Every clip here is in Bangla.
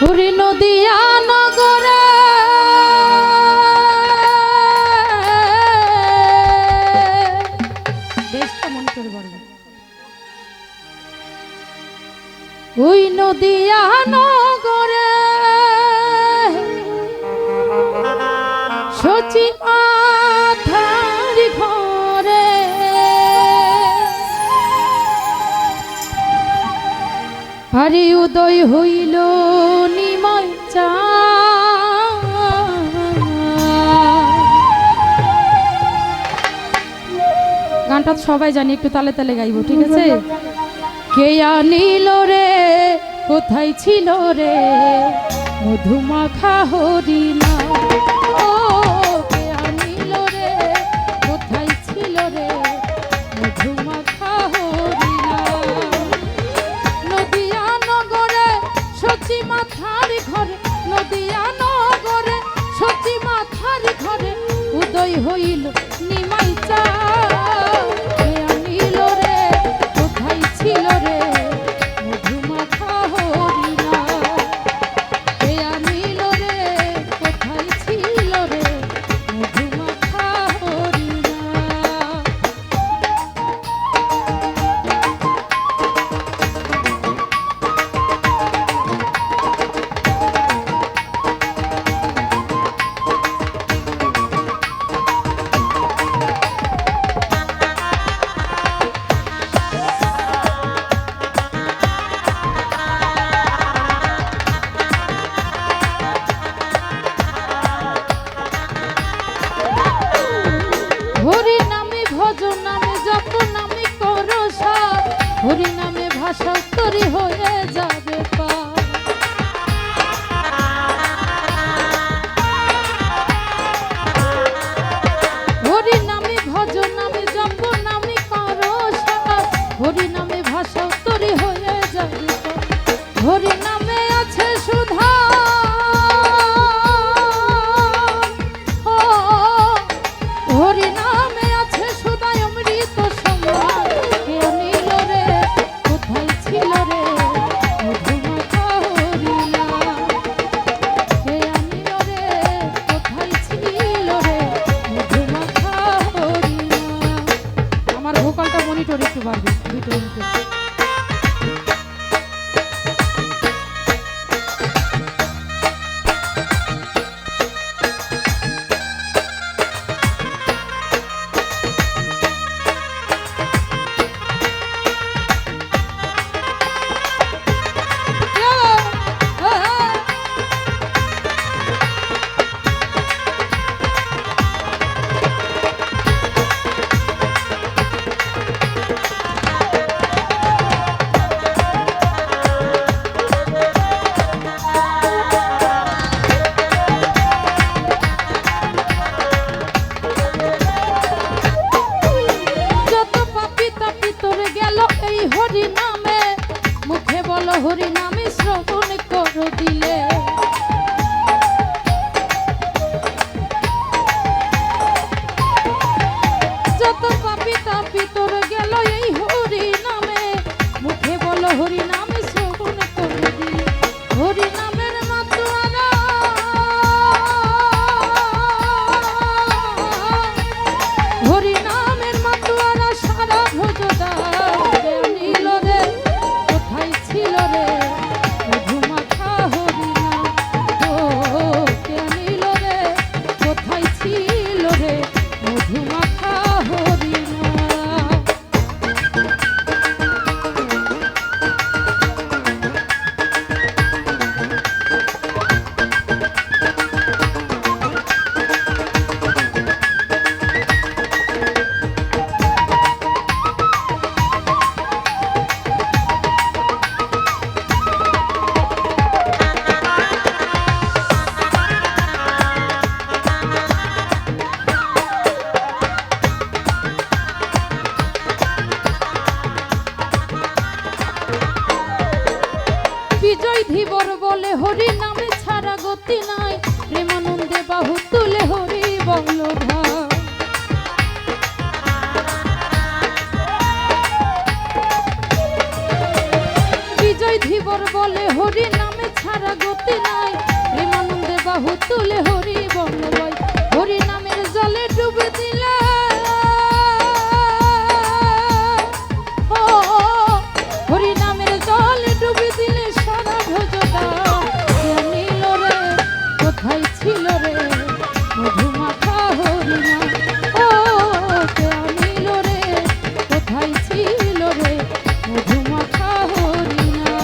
হরি নদিয়া নগরে। ওই নদিয়া নগরে। সচি ঘরে। হারি উদয় গানটা সবাই জানি, একটু তালে তালে গাইবো, ঠিক আছে? কে আনিল রে? কোথায় ছিল রে? মধুমাখা হরিণা। ও, কে রে? কোথায় ছিল রে? ঘরে voy y los হয়ে যায় শান্তি নাই, প্রেমানন্দে বাহু তুলে হরি বিজয় ধীবর বলে হরি নামে ছাড়া গতি নাই, প্রেমানন্দে বাহু তুলে কোথায় ছিল রে, মধুমাখা হরিণা। ও নীল রে, কোথায় ছিল রে, মধুমাখা হরিণা?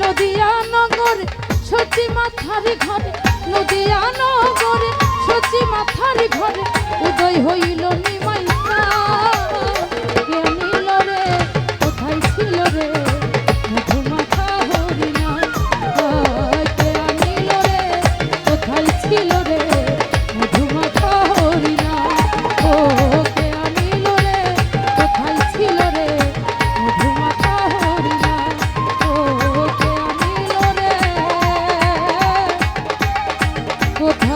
নদিয়া নগরে ঘরে, উদয় হইল নিমাইকা। কোথায়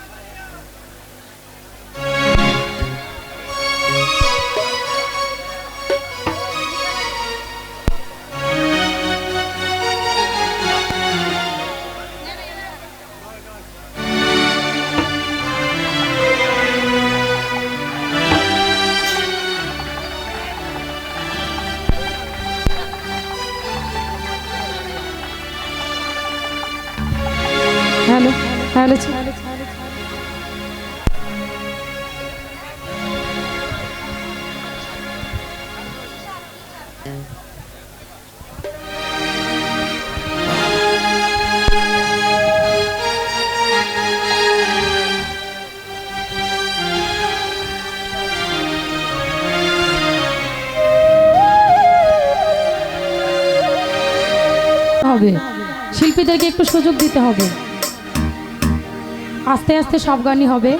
শিল্পীদেরকে একটু সুযোগ দিতে হবে। আস্তে আস্তে সব গানই হবে।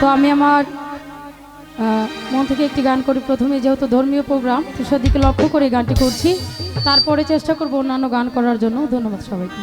তো আমি আমার মন থেকে একটি গান করি। প্রথমে যেহেতু ধর্মীয় প্রোগ্রাম, তো সেদিকে লক্ষ্য করে গানটি করছি। তারপরে চেষ্টা করব অন্যান্য গান করার জন্য। ধন্যবাদ সবাইকে।